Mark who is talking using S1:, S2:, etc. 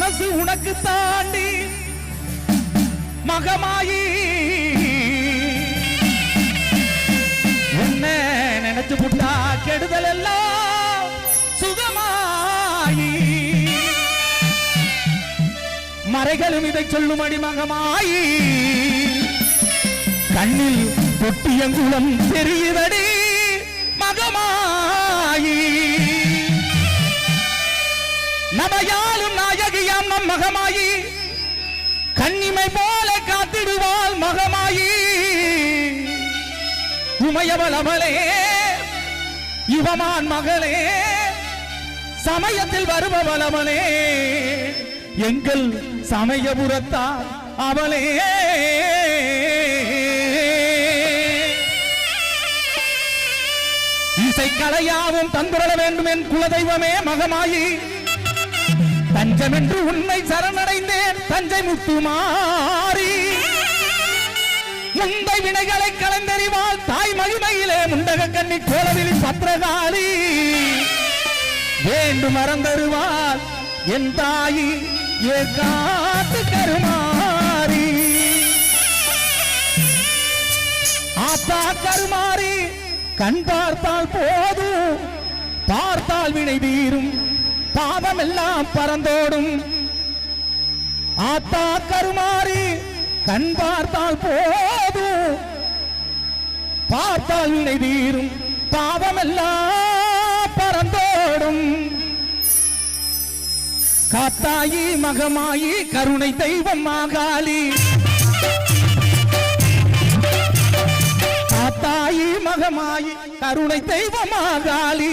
S1: மனசு உனக்கு தாண்டி மகமாயி. என்ன நினைச்சு புட்டா கெடுதல் எல்லாம் சுகமாயி. மறைகளும் இதை சொல்லும் மகமாயி. கண்ணில் பொட்டியங்குளம் தெரியுதடி மகமாயி. நமையாலும் நாய மகமாயி. கண்ணிமை போல காத்திடுவாள் மகமாயி. உமையவள் அவளே இவமான் மகளே சமயத்தில் வருபவள் அவளே எங்கள் சமயபுரத்தார் அவளே. இசைக்கலையாவும் தந்துரள வேண்டும் என் குலதெய்வமே மகமாயி. தஞ்சமென்று உன்னை சரணடைந்தேன். தஞ்சை முத்துமாறி. முந்தை வினைகளை கலந்தறிவால் தாய் மகிமையிலே முண்டக கண்ணி கோலவிழி பத்திரகாளி. வேண்டு மறந்தருவாள் என் தாயி ஏ காத்து கருமாறி. ஆத்தா கருமாறி கண் பார்த்தால் போதும். பார்த்தால் வினை தீரும் பாவம் எல்லாம் பறந்தோடும். ஆத்தா கருமாறி கண் பார்த்தால் போதும். பார்த்தால் வினை தீரும் பாவம் எல்லாம் பறந்தோடும். காத்தாயி மகமாயி கருணை தெய்வம் மாகாளி காத்தாயி மகமாயி கருணை தெய்வம் மாகாளி